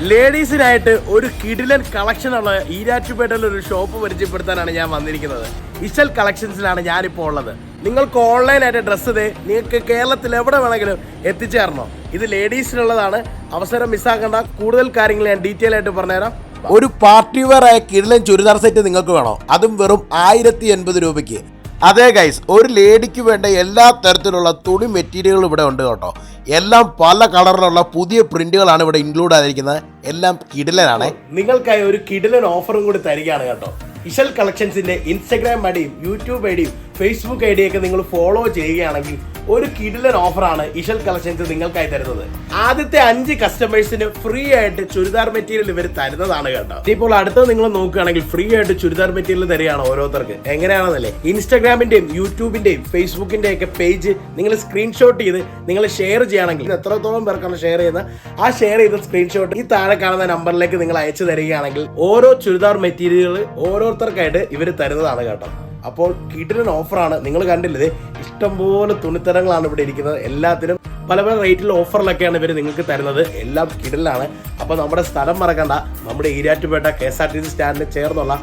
ലേഡീസിനായിട്ട് ഒരു കിടിലൻ കളക്ഷൻ ഉള്ള ഈരാറ്റുപേട്ടയിൽ ഒരു ഷോപ്പ് പരിചയപ്പെടുത്താനാണ് ഞാൻ വന്നിരിക്കുന്നത്. ഇഷൽ കളക്ഷൻസിലാണ് ഞാനിപ്പോൾ ഉള്ളത്. നിങ്ങൾക്ക് ഓൺലൈനായിട്ട് ഡ്രസ്സ് ഇതേ നിങ്ങൾക്ക് കേരളത്തിൽ എവിടെ വേണമെങ്കിലും എത്തിച്ചേരണോ ഇത് ലേഡീസിനുള്ളതാണ്. അവസരം മിസ്സാക്കേണ്ട. കൂടുതൽ കാര്യങ്ങൾ ഞാൻ ഡീറ്റെയിൽ ആയിട്ട് പറഞ്ഞുതരാം. ഒരു പാർട്ടി വെയർ ആയ കിടിലൻ ചുരിദാർ സെറ്റ് നിങ്ങൾക്ക് വേണോ? അതും വെറും ആയിരത്തി എൺപത് രൂപയ്ക്ക്. അതെ ഗൈസ് ഒരു ലേഡിക്ക് വേണ്ട എല്ലാ തരത്തിലുള്ള തുണി മെറ്റീരിയലുകളും ഇവിടെ ഉണ്ട് കേട്ടോ. എല്ലാം പല കളറിലുള്ള പുതിയ പ്രിന്റുകളാണ് ഇവിടെ ഇൻക്ലൂഡ് ആയിരിക്കുന്നത്. എല്ലാം കിടിലനാണ്. നിങ്ങൾക്കായി ഒരു കിടിലൻ ഓഫറും കൂടി തരികയാണ് കേട്ടോ. ഇഷൽ കളക്ഷൻസിന്റെ ഇൻസ്റ്റഗ്രാം ഐഡിയും യൂട്യൂബ് ഐഡിയും ഫേസ്ബുക്ക് ഐ ഡിയൊക്കെ നിങ്ങൾ ഫോളോ ചെയ്യുകയാണെങ്കിൽ ഒരു കിടിലൻ ഓഫറാണ് ഇഷൽ കളക്ഷൻസ് നിങ്ങൾക്കായി തരുന്നത്. ആദ്യത്തെ അഞ്ച് കസ്റ്റമേഴ്സിന് ഫ്രീ ആയിട്ട് ചുരിദാർ മെറ്റീരിയൽ ഇവർ തരുന്നതാണ് കേട്ടോ. ഇപ്പോൾ അടുത്തത് നിങ്ങൾ നോക്കുകയാണെങ്കിൽ ഫ്രീ ആയിട്ട് ചുരിദാർ മെറ്റീരിയൽ തരികയാണ് ഓരോരുത്തർക്ക്. എങ്ങനെയാണെന്നല്ലേ? ഇൻസ്റ്റാഗ്രാമിന്റെയും യൂട്യൂബിന്റെയും ഫേസ്ബുക്കിന്റെയും ഒക്കെ പേജ് നിങ്ങൾ സ്ക്രീൻഷോട്ട് ചെയ്ത് നിങ്ങൾ ഷെയർ ചെയ്യുകയാണെങ്കിൽ എത്രത്തോളം പേർക്കാണ് ഷെയർ ചെയ്യുന്നത്? ആ ഷെയർ ചെയ്ത സ്ക്രീൻഷോട്ട് ഈ താഴെ കാണുന്ന നമ്പറിലേക്ക് നിങ്ങൾ അയച്ചു തരികയാണെങ്കിൽ ഓരോ ചുരിദാർ മെറ്റീരിയലുകൾ ഓരോരുത്തർക്കായിട്ട് ഇവർ തരുന്നതാണ് കേട്ടോ. അപ്പോൾ കിടിലൻ ഓഫറാണ്. നിങ്ങൾ കണ്ടില്ലേ? ഇഷ്ടംപോലെ തുണിത്തരങ്ങളാണ് ഇവിടെ ഇരിക്കുന്നത്. എല്ലാത്തിനും പല പല റേറ്റിൽ ഓഫറിലൊക്കെയാണ് ഇവർ നിങ്ങൾക്ക് തരുന്നത്. എല്ലാം കിടലാണ്. അപ്പോൾ നമ്മുടെ സ്ഥലം മറക്കണ്ട. നമ്മുടെ Erattupetta K S R T C സ്റ്റാൻഡിന് ചേർന്നുള്ള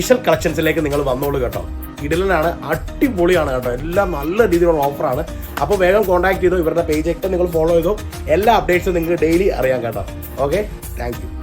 ഇഷൽ കളക്ഷൻസിലേക്ക് നിങ്ങൾ വന്നോളൂ കേട്ടോ. കിടലനാണ് അടിപൊളിയാണ് കേട്ടോ. എല്ലാം നല്ല രീതിയിലുള്ള ഓഫറാണ്. അപ്പോൾ വേഗം കോൺടാക്ട് ചെയ്തോ. ഇവരുടെ പേജൊക്കെ നിങ്ങൾ ഫോളോ ചെയ്തോ. എല്ലാ അപ്ഡേറ്റ്സും നിങ്ങൾക്ക് ഡെയിലി അറിയാൻ കേട്ടോ. ഓക്കെ? താങ്ക്